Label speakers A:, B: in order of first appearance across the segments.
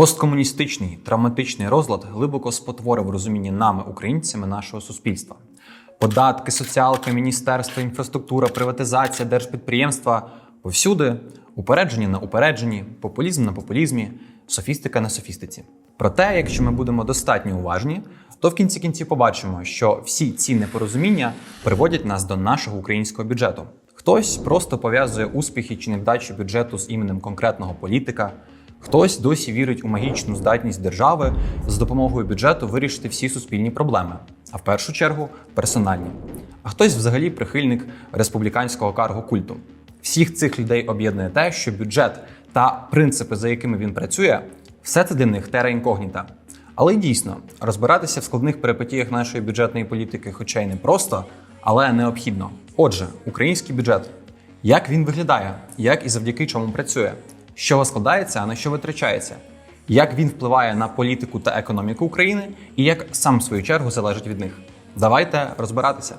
A: Посткомуністичний травматичний розлад глибоко спотворив в розумінні нами, українцями, нашого суспільства. Податки, соціалка, міністерство, інфраструктура, приватизація, держпідприємства повсюди упереджені на упередженні, популізм на популізмі, софістика на софістиці. Проте, якщо ми будемо достатньо уважні, то в кінці кінці побачимо, що всі ці непорозуміння приводять нас до нашого українського бюджету. Хтось просто пов'язує успіхи чи невдачі бюджету з іменем конкретного політика. Хтось досі вірить у магічну здатність держави з допомогою бюджету вирішити всі суспільні проблеми, а в першу чергу персональні. А хтось взагалі прихильник республіканського карго культу. Всіх цих людей об'єднує те, що бюджет та принципи, за якими він працює, все це для них тера інкогніта. Але дійсно розбиратися в складних перипетіях нашої бюджетної політики, хоча й не просто, але необхідно. Отже, український бюджет. Як він виглядає, як і завдяки чому працює, чого складається, а на що витрачається, як він впливає на політику та економіку України, і як сам в свою чергу залежить від них. Давайте розбиратися.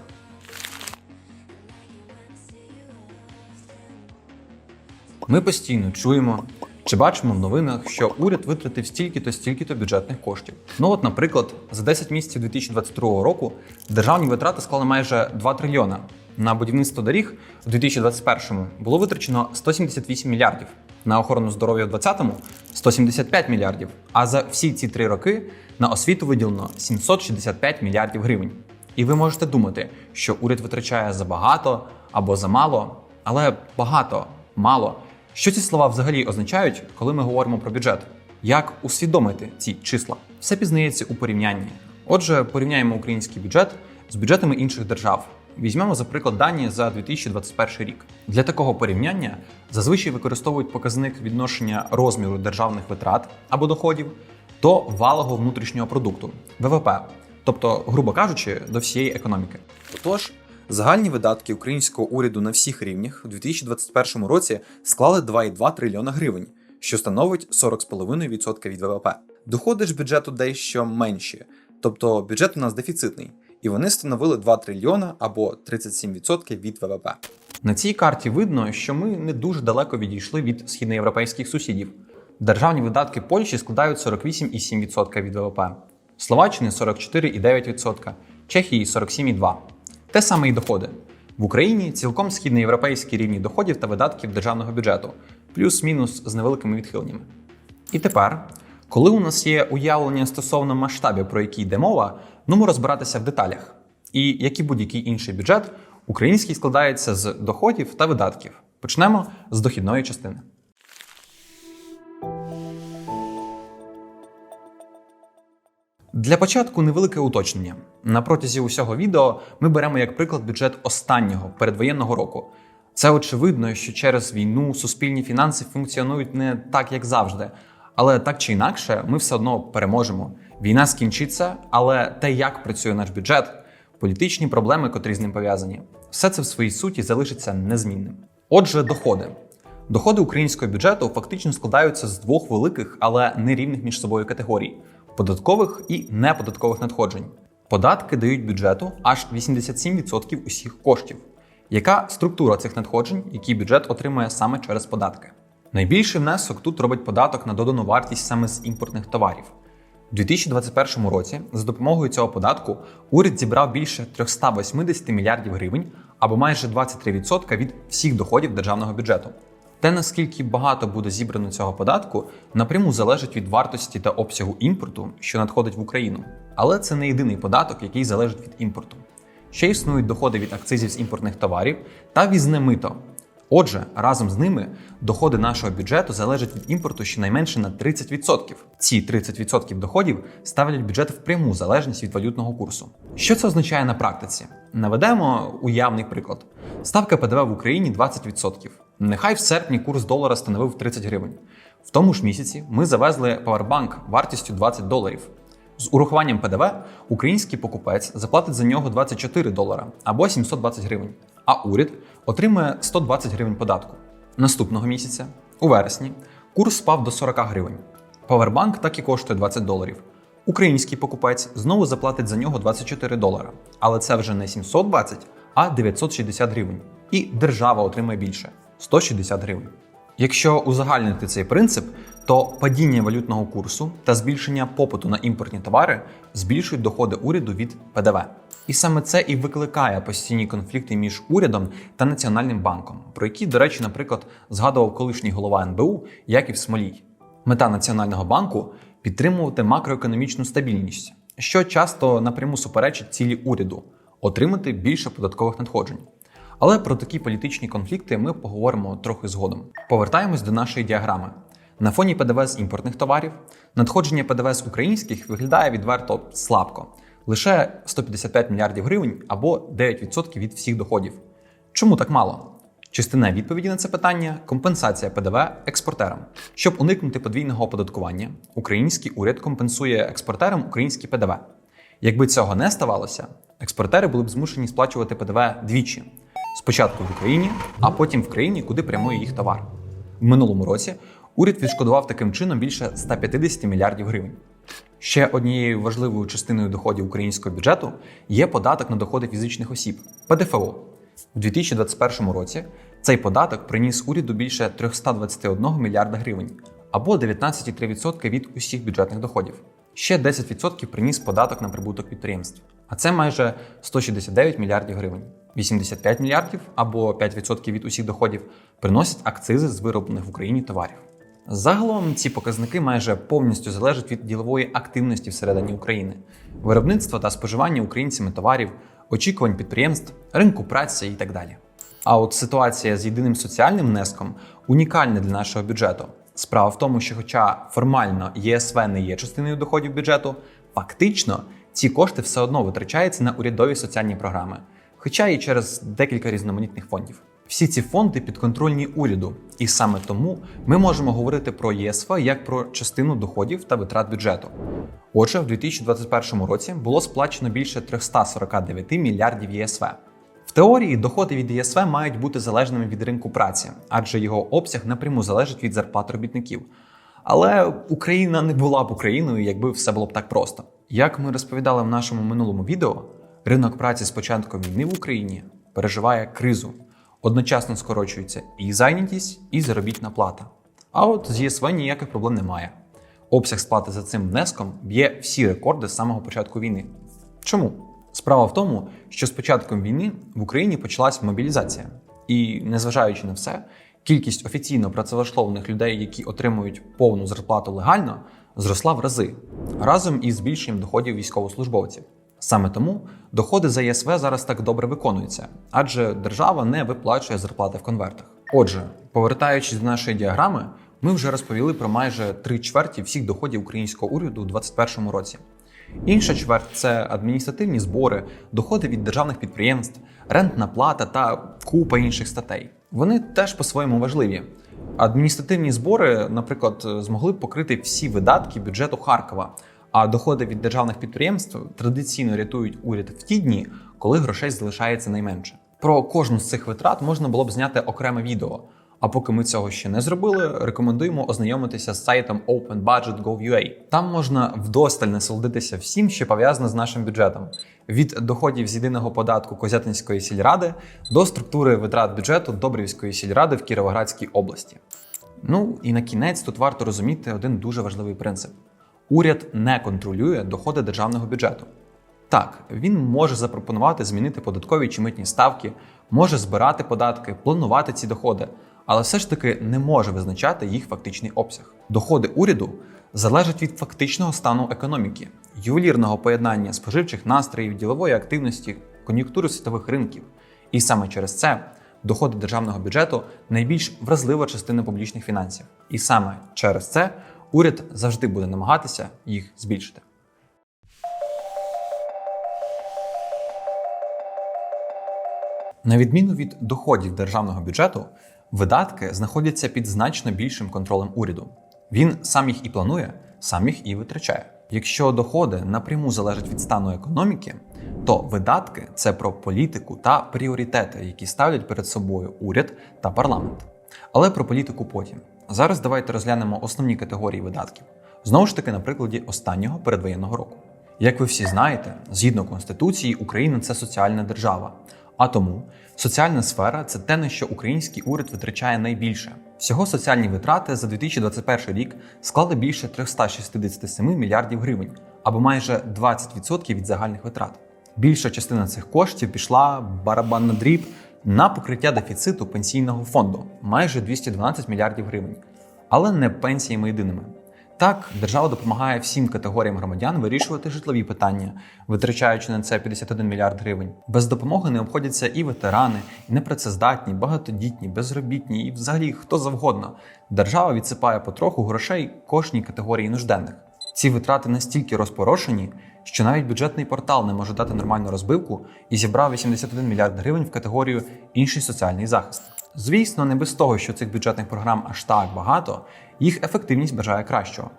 A: Ми постійно чуємо чи бачимо в новинах, що уряд витратив стільки-то, стільки-то бюджетних коштів. Ну от, наприклад, за 10 місяців 2022 року державні витрати склали майже 2 трильйона. На будівництво доріг у 2021 було витрачено 178 мільярдів. На охорону здоров'я в 2020 – 175 мільярдів. А за всі ці три роки на освіту виділено 765 мільярдів гривень. І ви можете думати, що уряд витрачає забагато або замало, але багато, мало. Що ці слова взагалі означають, коли ми говоримо про бюджет? Як усвідомити ці числа? Все пізнається у порівнянні. Отже, порівняємо український бюджет з бюджетами інших держав. Візьмемо, за приклад, дані за 2021 рік. Для такого порівняння зазвичай використовують показник відношення розміру державних витрат або доходів до валового внутрішнього продукту ВВП, тобто, грубо кажучи, до всієї економіки. Отож, загальні видатки українського уряду на всіх рівнях у 2021 році склали 2,2 трильйона гривень, що становить 40,5% від ВВП. Доходи ж бюджету дещо менші, тобто бюджет у нас дефіцитний, і вони становили 2 трильйона або 37% від ВВП. На цій карті видно, що ми не дуже далеко відійшли від східноєвропейських сусідів. Державні видатки Польщі складають 48,7% від ВВП, Словаччини 44,9%, Чехії 47,2%. Те саме і доходи. В Україні цілком східноєвропейські рівні доходів та видатків державного бюджету, плюс-мінус з невеликими відхиленнями. І тепер, коли у нас є уявлення стосовно масштабів, про які йде мова, ну розбиратися в деталях. І як і будь-який інший бюджет, український складається з доходів та видатків. Почнемо з дохідної частини. Для початку невелике уточнення. На протязі усього відео ми беремо як приклад бюджет останнього передвоєнного року. Це очевидно, що через війну суспільні фінанси функціонують не так, як завжди. Але так чи інакше, ми все одно переможемо. Війна скінчиться, але те, як працює наш бюджет, політичні проблеми, котрі з ним пов'язані, все це в своїй суті залишиться незмінним. Отже, доходи. Доходи українського бюджету фактично складаються з двох великих, але нерівних між собою категорій податкових і неподаткових надходжень. Податки дають бюджету аж 87% усіх коштів. Яка структура цих надходжень, які бюджет отримує саме через податки? Найбільший внесок тут робить податок на додану вартість саме з імпортних товарів. У 2021 році за допомогою цього податку уряд зібрав більше 380 мільярдів гривень або майже 23% від всіх доходів державного бюджету. Те, наскільки багато буде зібрано цього податку, напряму залежить від вартості та обсягу імпорту, що надходить в Україну. Але це не єдиний податок, який залежить від імпорту. Ще існують доходи від акцизів з імпортних товарів та візне мито. Отже, разом з ними доходи нашого бюджету залежать від імпорту щонайменше на 30%. Ці 30% доходів ставлять бюджет в пряму залежність від валютного курсу. Що це означає на практиці? Наведемо уявний приклад: ставка ПДВ в Україні 20%. Нехай в серпні курс долара становив 30 гривень. В тому ж місяці ми завезли павербанк вартістю 20 доларів. З урахуванням ПДВ український покупець заплатить за нього 24 долара або 720 гривень, а уряд отримує 120 гривень податку. Наступного місяця, у вересні, курс спав до 40 гривень. Павербанк так і коштує 20 доларів. Український покупець знову заплатить за нього 24 долара, але це вже не 720, а 960 гривень. І держава отримає більше 160 гривень. Якщо узагальнити цей принцип, то падіння валютного курсу та збільшення попиту на імпортні товари збільшують доходи уряду від ПДВ. І саме це і викликає постійні конфлікти між урядом та Національним банком, про які, до речі, наприклад, згадував колишній голова НБУ Яків Смолій. Мета Національного банку підтримувати макроекономічну стабільність, що часто напряму суперечить цілі уряду отримати більше податкових надходжень. Але про такі політичні конфлікти ми поговоримо трохи згодом. Повертаємось до нашої діаграми. На фоні ПДВ з імпортних товарів надходження ПДВ з українських виглядає відверто слабко лише 155 мільярдів гривень або 9% від всіх доходів. Чому так мало? Частина відповіді на це питання компенсація ПДВ експортерам. Щоб уникнути подвійного оподаткування, український уряд компенсує експортерам українські ПДВ. Якби цього не ставалося, експортери були б змушені сплачувати ПДВ двічі: спочатку в Україні, а потім в країні, куди прямує їх товар. В минулому році уряд відшкодував таким чином більше 150 мільярдів гривень. Ще однією важливою частиною доходів українського бюджету є податок на доходи фізичних осіб ПДФО. У 2021 році цей податок приніс уряду більше 321 мільярда гривень або 19,3% від усіх бюджетних доходів. Ще 10% приніс податок на прибуток підприємств, а це майже 169 мільярдів гривень. 85 мільярдів або 5% від усіх доходів приносять акцизи з вироблених в Україні товарів. Загалом ці показники майже повністю залежать від ділової активності всередині України, виробництва та споживання українцями товарів, очікувань підприємств, ринку праці і так далі. А от ситуація з єдиним соціальним внеском унікальна для нашого бюджету. Справа в тому, що, хоча формально ЄСВ не є частиною доходів бюджету, фактично ці кошти все одно витрачаються на урядові соціальні програми, хоча і через декілька різноманітних фондів. Всі ці фонди підконтрольні уряду, і саме тому ми можемо говорити про ЄСВ як про частину доходів та витрат бюджету. Отже, в 2021 році було сплачено більше 349 мільярдів ЄСВ. В теорії доходи від ЄСВ мають бути залежними від ринку праці, адже його обсяг напряму залежить від зарплат робітників. Але Україна не була б Україною, якби все було б так просто. Як ми розповідали в нашому минулому відео, ринок праці з початком війни в Україні переживає кризу. Одночасно скорочується і зайнятість, і заробітна плата. А от з ЄСВ ніяких проблем немає. Обсяг сплати за цим внеском б'є всі рекорди з самого початку війни. Чому? Справа в тому, що з початком війни в Україні почалась мобілізація, і, незважаючи на все, кількість офіційно працевлаштованих людей, які отримують повну зарплату легально, зросла в рази разом із збільшенням доходів військовослужбовців. Саме тому доходи за ЄСВ зараз так добре виконуються, адже держава не виплачує зарплати в конвертах. Отже, повертаючись до нашої діаграми, ми вже розповіли про майже три чверті всіх доходів українського уряду у 2021 році. Інша чверть це адміністративні збори, доходи від державних підприємств, рентна плата та купа інших статей. Вони теж по-своєму важливі. Адміністративні збори, наприклад, змогли б покрити всі видатки бюджету Харкова. А доходи від державних підприємств традиційно рятують уряд в ті дні, коли грошей залишається найменше. Про кожну з цих витрат можна було б зняти окреме відео. А поки ми цього ще не зробили, рекомендуємо ознайомитися з сайтом openbudget.gov.ua. Там можна вдосталь насолодитися всім, що пов'язано з нашим бюджетом: від доходів з єдиного податку Козятинської сільради до структури витрат бюджету Добрівської сільради в Кіровоградській області. Ну і на кінець тут варто розуміти один дуже важливий принцип: уряд не контролює доходи державного бюджету. Так, він може запропонувати змінити податкові чи митні ставки, може збирати податки, планувати ці доходи, але все ж таки не може визначати їх фактичний обсяг. Доходи уряду залежать від фактичного стану економіки, ювелірного поєднання споживчих настроїв, ділової активності, кон'юнктури світових ринків. І саме через це доходи державного бюджету найбільш вразлива частина публічних фінансів. І саме через це уряд завжди буде намагатися їх збільшити. На відміну від доходів державного бюджету, видатки знаходяться під значно більшим контролем уряду. Він сам їх і планує, сам їх і витрачає. Якщо доходи напряму залежать від стану економіки, то видатки це про політику та пріоритети, які ставлять перед собою уряд та парламент. Але про політику потім. Зараз давайте розглянемо основні категорії видатків. Знову ж таки, на прикладі останнього передвоєнного року. Як ви всі знаєте, згідно Конституції, Україна це соціальна держава. А тому соціальна сфера це те, на що український уряд витрачає найбільше. Всього соціальні витрати за 2021 рік склали більше 367 мільярдів гривень, або майже 20% від загальних витрат. Більша частина цих коштів пішла барабан на дріб на покриття дефіциту пенсійного фонду майже 212 мільярдів гривень, але не пенсіями єдиними. Так, держава допомагає всім категоріям громадян вирішувати житлові питання, витрачаючи на це 51 мільярд гривень. Без допомоги не обходяться і ветерани, і непрацездатні, багатодітні, безробітні, і взагалі хто завгодно. Держава відсипає потроху грошей кожній категорії нужденних. Ці витрати настільки розпорошені, що навіть бюджетний портал не може дати нормальну розбивку і зібрав 81 мільярд гривень в категорію інший соціальний захист. Звісно, не без того, що цих бюджетних програм аж так багато, їх ефективність бажає кращого.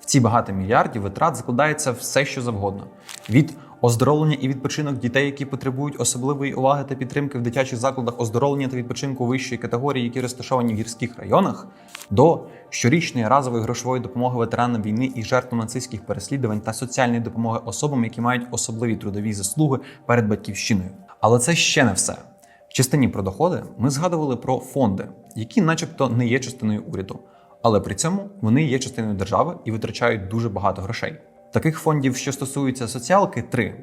A: В ці багато мільярдів витрат закладається все, що завгодно: від оздоровлення і відпочинок дітей, які потребують особливої уваги та підтримки в дитячих закладах оздоровлення та відпочинку вищої категорії, які розташовані в гірських районах, до щорічної разової грошової допомоги ветеранам війни і жертвам нацистських переслідувань та соціальної допомоги особам, які мають особливі трудові заслуги перед батьківщиною. Але це ще не все. В частині про доходи ми згадували про фонди, які, начебто, не є частиною уряду, але при цьому вони є частиною держави і витрачають дуже багато грошей. Таких фондів, що стосуються соціалки, три: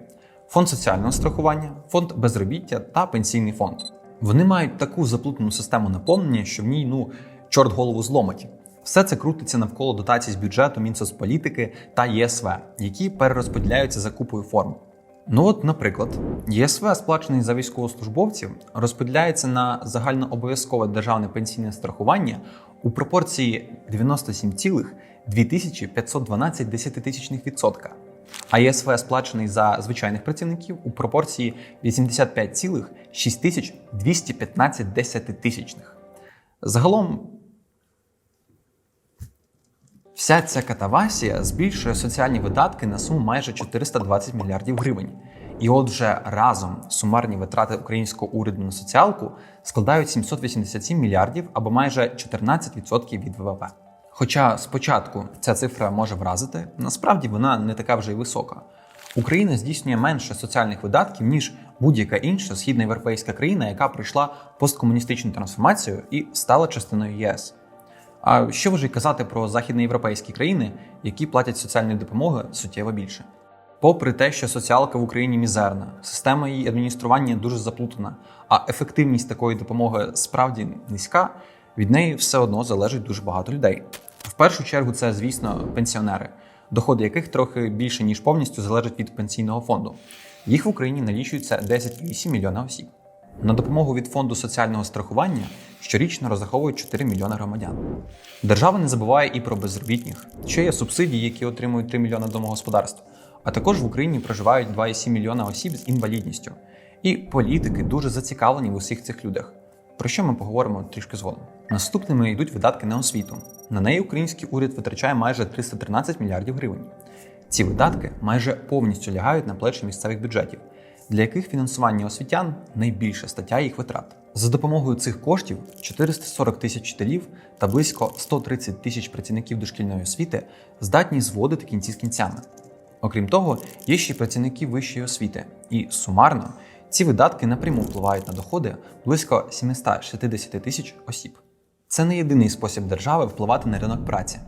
A: фонд соціального страхування, фонд безробіття та пенсійний фонд. Вони мають таку заплутану систему наповнення, що в ній ну чорт голову зломить. Все це крутиться навколо дотацій з бюджету Мінсоцполітики та ЄСВ, які перерозподіляються за купою форм. Ну от, наприклад, ЄСВ, сплачений за військовослужбовців, розподіляється на загальнообов'язкове державне пенсійне страхування у пропорції 97,2512 десятитисячних відсотка, а ЄСВ, сплачений за звичайних працівників, у пропорції 85,6215 десятитисячних. Загалом Вся ця катавасія збільшує соціальні видатки на суму майже 420 мільярдів гривень. І от вже разом сумарні витрати українського уряду на соціалку складають 787 мільярдів або майже 14% від ВВП. Хоча спочатку ця цифра може вразити, насправді вона не така вже й висока. Україна здійснює менше соціальних видатків, ніж будь-яка інша східноєвропейська країна, яка пройшла посткомуністичну трансформацію і стала частиною ЄС. А що вже й казати про західноєвропейські країни, які платять соціальної допомоги суттєво більше? Попри те, що соціалка в Україні мізерна, система її адміністрування дуже заплутана, а ефективність такої допомоги справді низька, від неї все одно залежить дуже багато людей. Першу чергу це, звісно, пенсіонери, доходи яких трохи більше ніж повністю залежать від пенсійного фонду. Їх в Україні налічується 10,8 мільйона осіб. На допомогу від фонду соціального страхування щорічно розраховують 4 мільйони громадян. Держава не забуває і про безробітних. Ще є субсидії, які отримують 3 мільйони домогосподарств. А також в Україні проживають 2,7 мільйона осіб з інвалідністю. І політики дуже зацікавлені в усіх цих людях. Про що ми поговоримо трішки згодом. Наступними йдуть видатки на освіту. На неї український уряд витрачає майже 313 мільярдів гривень. Ці видатки майже повністю лягають на плечі місцевих бюджетів для яких фінансування освітян найбільша стаття їх витрат. За допомогою цих коштів 440 тисяч вчителів та близько 130 тисяч працівників дошкільної освіти здатні зводити кінці з кінцями. Окрім того, є ще працівники вищої освіти, і сумарно ці видатки напряму впливають на доходи близько 760 тисяч осіб. Це не єдиний спосіб держави впливати на ринок праці.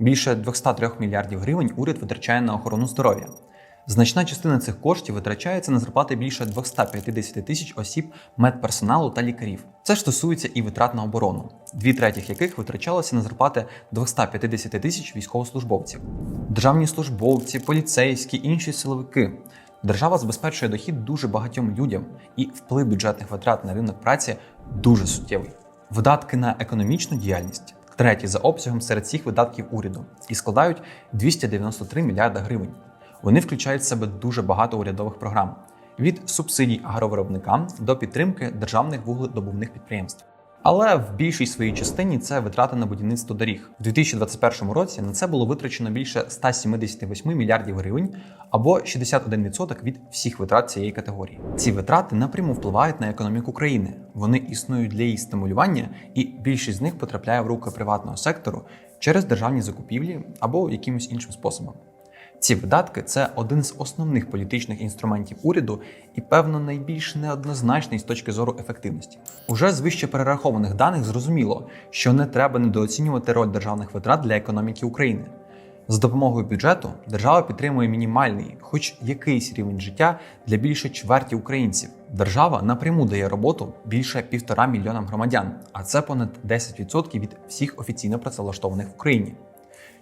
A: Більше 203 мільярдів гривень уряд витрачає на охорону здоров'я. Значна частина цих коштів витрачається на зарплати більше 250 тисяч осіб медперсоналу та лікарів. Це стосується і витрат на оборону, дві третіх яких витрачалося на зарплати 250 тисяч військовослужбовців, державні службовці, поліцейські, інші силовики. Держава забезпечує дохід дуже багатьом людям, і вплив бюджетних витрат на ринок праці дуже суттєвий. Видатки на економічну діяльність треті за обсягом серед всіх видатків уряду і складають 293 мільярда гривень. Вони включають в себе дуже багато урядових програм від субсидій агровиробникам до підтримки державних вугледобувних підприємств. Але в більшій своїй частині це витрати на будівництво доріг. У 2021 році на це було витрачено більше 178 мільярдів гривень або 61% від всіх витрат цієї категорії. Ці витрати напряму впливають на економіку країни. Вони існують для її стимулювання, і більшість з них потрапляє в руки приватного сектору через державні закупівлі або якимось іншим способом. Ці видатки це один з основних політичних інструментів уряду і, певно, найбільш неоднозначний з точки зору ефективності. Уже з вище перерахованих даних зрозуміло, що не треба недооцінювати роль державних витрат для економіки України. З допомогою бюджету держава підтримує мінімальний, хоч якийсь рівень життя для більше чверті українців. Держава напряму дає роботу більше півтора мільйонам громадян, а це понад 10% від всіх офіційно працевлаштованих в Україні.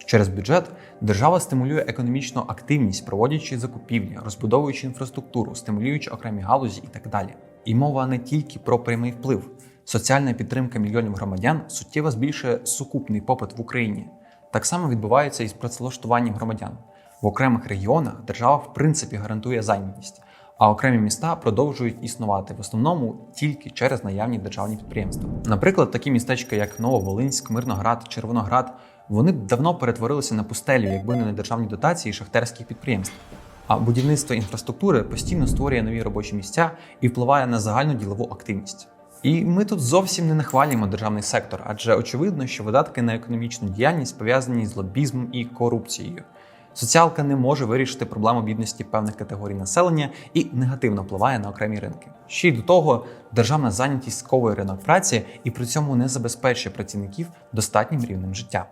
A: Через бюджет держава стимулює економічну активність, проводячи закупівлі, розбудовуючи інфраструктуру, стимулюючи окремі галузі і так далі. І мова не тільки про прямий вплив. Соціальна підтримка мільйонів громадян суттєво збільшує сукупний попит в Україні. Так само відбувається і з працевлаштуванням громадян. В окремих регіонах держава в принципі гарантує зайнятість, а окремі міста продовжують існувати в основному тільки через наявні державні підприємства. Наприклад, такі містечка, як Нововолинськ, Мирноград, Червоноград, вони б давно перетворилися на пустелю, якби не на державні дотації шахтерських підприємств. А будівництво інфраструктури постійно створює нові робочі місця і впливає на загальну ділову активність. І ми тут зовсім не нахвалюємо державний сектор, адже очевидно, що видатки на економічну діяльність пов'язані з лобізмом і корупцією. Соціалка не може вирішити проблему бідності певних категорій населення і негативно впливає на окремі ринки. Ще й до того, державна зайнятість сковує ринок праці і при цьому не забезпечує працівників достатнім рівнем життя.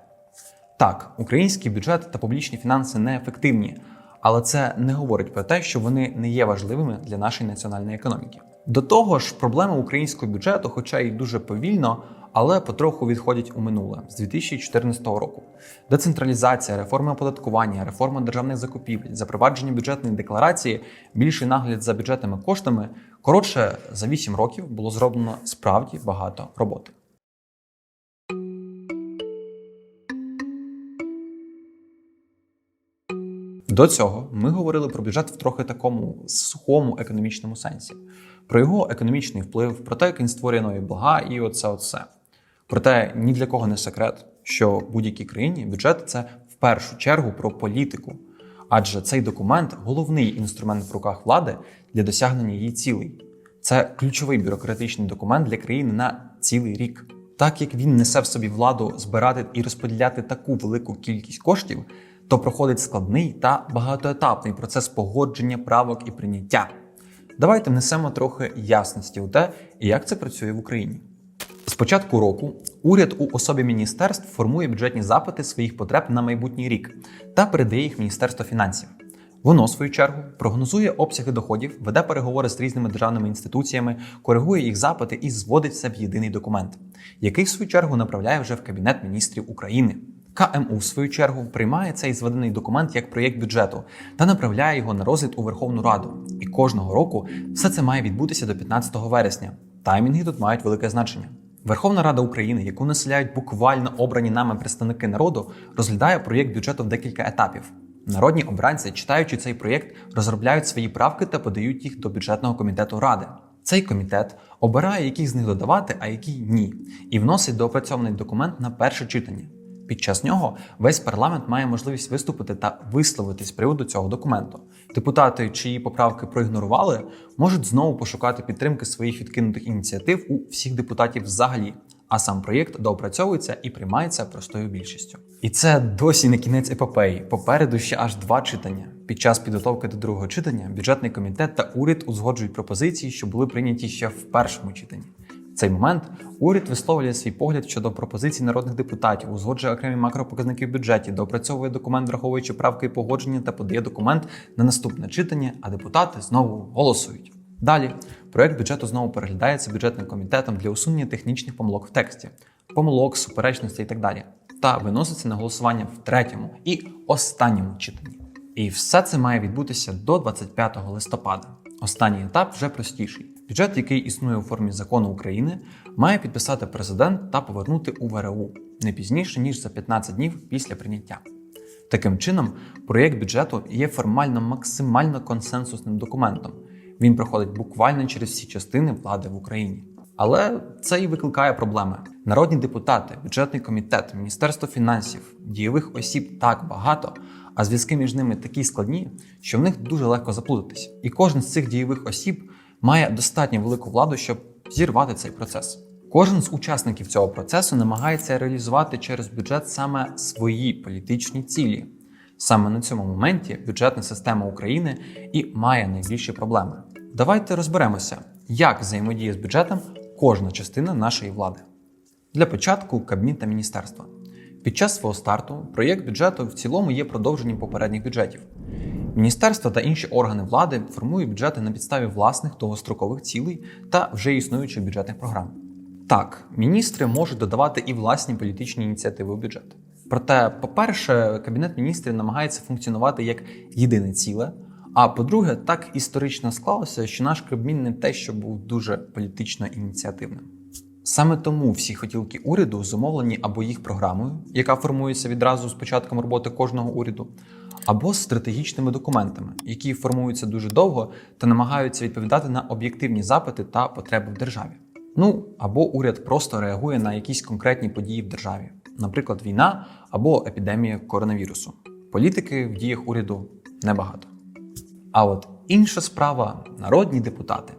A: Так, український бюджет та публічні фінанси неефективні, але це не говорить про те, що вони не є важливими для нашої національної економіки. До того ж, проблеми українського бюджету, хоча й дуже повільно, але потроху відходять у минуле з 2014 року. Децентралізація, реформа оподаткування, реформа державних закупівель, запровадження бюджетної декларації, більший нагляд за бюджетними коштами. Коротше, за 8 років було зроблено справді багато роботи. До цього ми говорили про бюджет в трохи такому сухому економічному сенсі, про його економічний вплив, про те, як він створює нові блага, і оце оце. Проте ні для кого не секрет, що в будь-якій країні бюджет це в першу чергу про політику, адже цей документ головний інструмент в руках влади для досягнення її цілей. Це ключовий бюрократичний документ для країни на цілий рік. Так як він несе в собі владу збирати і розподіляти таку велику кількість коштів, то проходить складний та багатоетапний процес погодження правок і прийняття. Давайте внесемо трохи ясності у те, як це працює в Україні. З початку року уряд у особі міністерств формує бюджетні запити своїх потреб на майбутній рік та передає їх Міністерство фінансів. Воно, в свою чергу, прогнозує обсяги доходів, веде переговори з різними державними інституціями, коригує їх запити і зводить все в єдиний документ, який, в свою чергу, направляє вже в Кабінет міністрів України. КМУ, в свою чергу, приймає цей зведений документ як проєкт бюджету та направляє його на розгляд у Верховну Раду. І кожного року все це має відбутися до 15 вересня. Таймінги тут мають велике значення. Верховна Рада України, яку населяють буквально обрані нами представники народу, розглядає проєкт бюджету в декілька етапів. Народні обранці, читаючи цей проєкт, розробляють свої правки та подають їх до бюджетного комітету ради. Цей комітет обирає, яких з них додавати, а які ні, і вносить доопрацьований документ на перше читання. Під час нього весь парламент має можливість виступити та висловитись з приводу цього документу. Депутати, чиї поправки проігнорували, можуть знову пошукати підтримки своїх відкинутих ініціатив у всіх депутатів взагалі. А сам проєкт доопрацьовується і приймається простою більшістю. І це досі не кінець епопеї. Попереду ще аж два читання. Під час підготовки до другого читання бюджетний комітет та уряд узгоджують пропозиції, що були прийняті ще в першому читанні. Цей момент уряд висловлює свій погляд щодо пропозицій народних депутатів, узгоджує окремі макропоказники в бюджеті, доопрацьовує документ, враховуючи правки і погодження, та подає документ на наступне читання, а депутати знову голосують. Далі проект бюджету знову переглядається бюджетним комітетом для усунення технічних помилок в тексті, помилок, суперечностей і так далі, та виноситься на голосування в третьому і останньому читанні. І все це має відбутися до 25 листопада. Останній етап вже простіший. Бюджет, який існує у формі закону України, має підписати президент та повернути у ВРУ не пізніше ніж за 15 днів після прийняття. Таким чином, проєкт бюджету є формально максимально консенсусним документом. Він проходить буквально через всі частини влади в Україні. Але це і викликає проблеми. Народні депутати, бюджетний комітет, міністерство фінансів, дієвих осіб так багато, а зв'язки між ними такі складні, що в них дуже легко заплутатись. І кожен з цих дієвих осіб має достатньо велику владу, щоб зірвати цей процес. Кожен з учасників цього процесу намагається реалізувати через бюджет саме свої політичні цілі. Саме на цьому моменті бюджетна система України і має найбільші проблеми. Давайте розберемося, як взаємодіє з бюджетом кожна частина нашої влади. Для початку Кабмін та міністерства. Під час свого старту проєкт бюджету в цілому є продовженням попередніх бюджетів. Міністерства та інші органи влади формують бюджети на підставі власних довгострокових цілей та вже існуючих бюджетних програм. Так, міністри можуть додавати і власні політичні ініціативи у бюджет. Проте, по-перше, кабінет міністрів намагається функціонувати як єдине ціле. А по-друге, так історично склалося, що наш Кабмін не те, що був дуже політично ініціативним. Саме тому всі хотілки уряду зумовлені або їх програмою, яка формується відразу з початком роботи кожного уряду, або з стратегічними документами, які формуються дуже довго та намагаються відповідати на об'єктивні запити та потреби в державі. Ну або уряд просто реагує на якісь конкретні події в державі, наприклад, війна або епідемія коронавірусу. Політики в діях уряду небагато. А от інша справа народні депутати.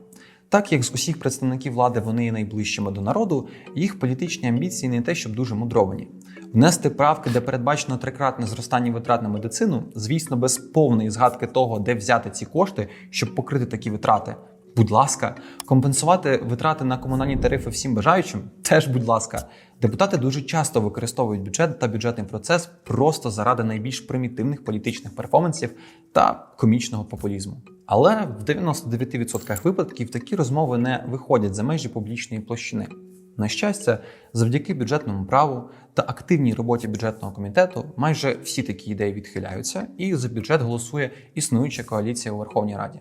A: Так як з усіх представників влади вони є найближчими до народу, їх політичні амбіції не те, щоб дуже мудровані. Внести правки, де передбачено трикратне зростання витрат на медицину, звісно, без повної згадки того, де взяти ці кошти, щоб покрити такі витрати. Будь ласка, компенсувати витрати на комунальні тарифи всім бажаючим теж, будь ласка. Депутати дуже часто використовують бюджет та бюджетний процес просто заради найбільш примітивних політичних перформансів та комічного популізму. Але в 99% випадків такі розмови не виходять за межі публічної площини. На щастя, завдяки бюджетному праву та активній роботі бюджетного комітету майже всі такі ідеї відхиляються, і за бюджет голосує існуюча коаліція у Верховній Раді.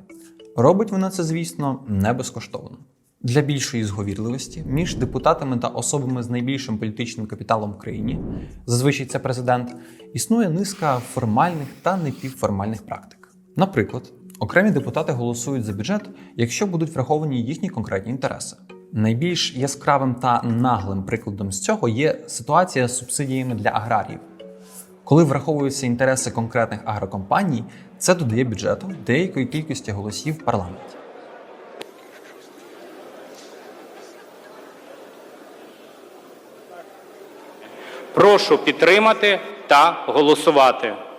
A: Робить вона це, звісно, не безкоштовно. Для більшої зговірливості між депутатами та особами з найбільшим політичним капіталом в країні, зазвичай це президент, існує низка формальних та непівформальних практик. Наприклад, окремі депутати голосують за бюджет, якщо будуть враховані їхні конкретні інтереси. Найбільш яскравим та наглим прикладом з цього є ситуація з субсидіями для аграріїв. Коли враховуються інтереси конкретних агрокомпаній, це додає бюджету деякої кількості голосів в парламенті.
B: Прошу підтримати та голосувати.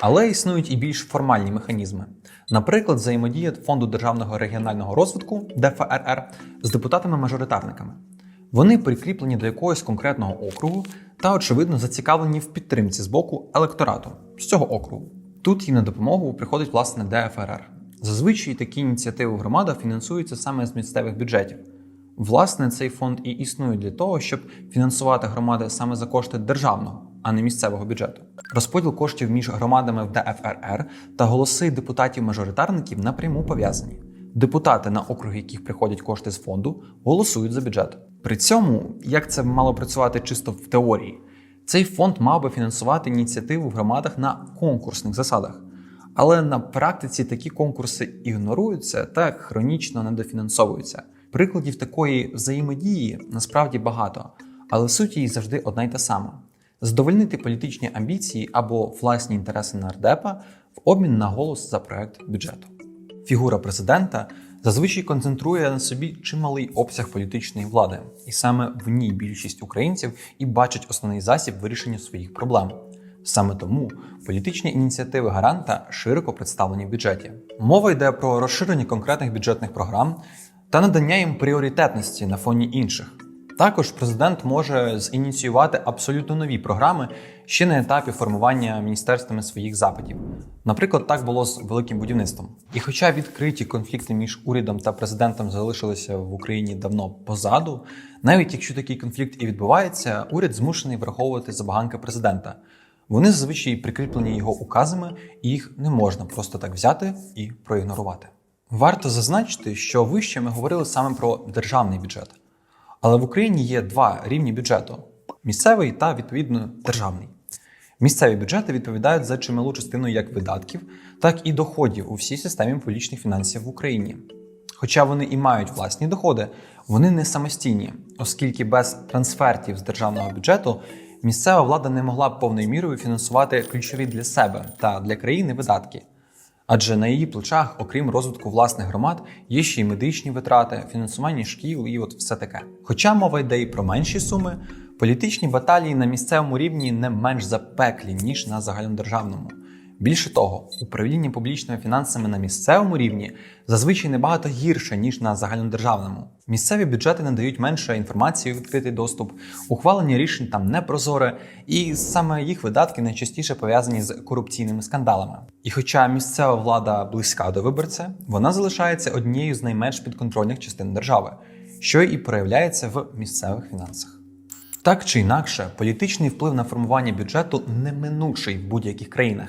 A: Але існують і більш формальні механізми. Наприклад, взаємодія Фонду державного регіонального розвитку ДФРР з депутатами-мажоритарниками. Вони прикріплені до якогось конкретного округу та, очевидно, зацікавлені в підтримці з боку електорату з цього округу. Тут їм на допомогу приходить власне ДФРР. Зазвичай такі ініціативи в громадах фінансуються саме з місцевих бюджетів. Власне, цей фонд і існує для того, щоб фінансувати громади саме за кошти державного, а не місцевого бюджету. Розподіл коштів між громадами в ДФРР та голоси депутатів-мажоритарників напряму пов'язані. Депутати, на округи яких приходять кошти з фонду, голосують за бюджет. При цьому, як це мало працювати чисто в теорії, цей фонд мав би фінансувати ініціативу в громадах на конкурсних засадах. Але на практиці такі конкурси ігноруються та хронічно недофінансовуються. Прикладів такої взаємодії насправді багато, але суть її завжди одна й та сама: задовольнити політичні амбіції або власні інтереси нардепа в обмін на голос за проект бюджету. Фігура президента зазвичай концентрує на собі чималий обсяг політичної влади, і саме в ній більшість українців і бачать основний засіб вирішення своїх проблем. Саме тому політичні ініціативи гаранта широко представлені в бюджеті. Мова йде про розширення конкретних бюджетних програм та надання їм пріоритетності на фоні інших. Також президент може зініціювати абсолютно нові програми ще на етапі формування міністерствами своїх запитів. Наприклад, так було з великим будівництвом. І хоча відкриті конфлікти між урядом та президентом залишилися в Україні давно позаду, навіть якщо такий конфлікт і відбувається, уряд змушений враховувати забаганки президента. Вони зазвичай прикріплені його указами, і їх не можна просто так взяти і проігнорувати. Варто зазначити, що вище ми говорили саме про державний бюджет. Але в Україні є два рівні бюджету: місцевий та відповідно державний. Місцеві бюджети відповідають за чималу частину як видатків, так і доходів у всій системі публічних фінансів в Україні. Хоча вони і мають власні доходи, вони не самостійні, оскільки без трансфертів з державного бюджету місцева влада не могла б повною мірою фінансувати ключові для себе та для країни видатки. Адже на її плечах, окрім розвитку власних громад, є ще й медичні витрати, фінансування шкіл і от все таке. Хоча мова йде і про менші суми, політичні баталії на місцевому рівні не менш запеклі, ніж на загальнодержавному. Більше того, управління публічними фінансами на місцевому рівні зазвичай набагато гірше, ніж на загальнодержавному. Місцеві бюджети надають менше інформації у відкритий доступ, ухвалення рішень там непрозоре, і саме їх видатки найчастіше пов'язані з корупційними скандалами. І хоча місцева влада близька до виборця, вона залишається однією з найменш підконтрольних частин держави, що і проявляється в місцевих фінансах. Так чи інакше, політичний вплив на формування бюджету неминучий в будь-яких країнах.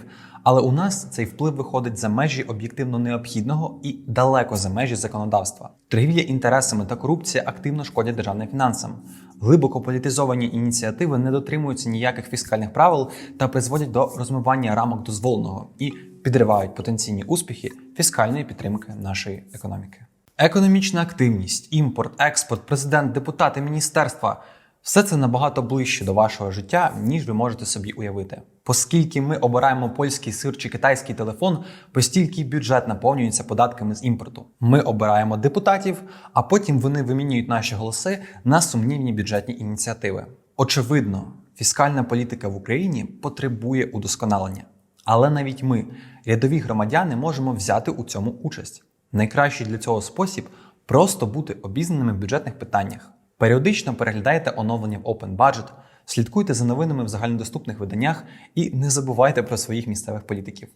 A: Але у нас цей вплив виходить за межі об'єктивно необхідного і далеко за межі законодавства. Торгівля інтересами та корупція активно шкодять державним фінансам. Глибоко політизовані ініціативи не дотримуються ніяких фіскальних правил та призводять до розмивання рамок дозволеного і підривають потенційні успіхи фіскальної підтримки нашої економіки. Економічна активність, імпорт, експорт, президент, депутати, міністерства все це набагато ближче до вашого життя, ніж ви можете собі уявити. Оскільки ми обираємо польський сир чи китайський телефон, постільки бюджет наповнюється податками з імпорту. Ми обираємо депутатів, а потім вони вимінюють наші голоси на сумнівні бюджетні ініціативи. Очевидно, фіскальна політика в Україні потребує удосконалення. Але навіть ми, рядові громадяни, можемо взяти у цьому участь. Найкращий для цього спосіб просто бути обізнаними в бюджетних питаннях. Періодично переглядайте оновлення в Open Budget, слідкуйте за новинами в загальнодоступних виданнях і не забувайте про своїх місцевих політиків.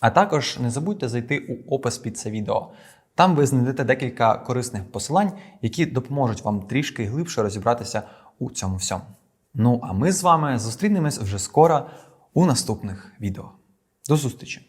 A: А також не забудьте зайти у опис під це відео. Там ви знайдете декілька корисних посилань, які допоможуть вам трішки глибше розібратися у цьому всьому. Ну а ми з вами зустрінемось вже скоро у наступних відео. До зустрічі!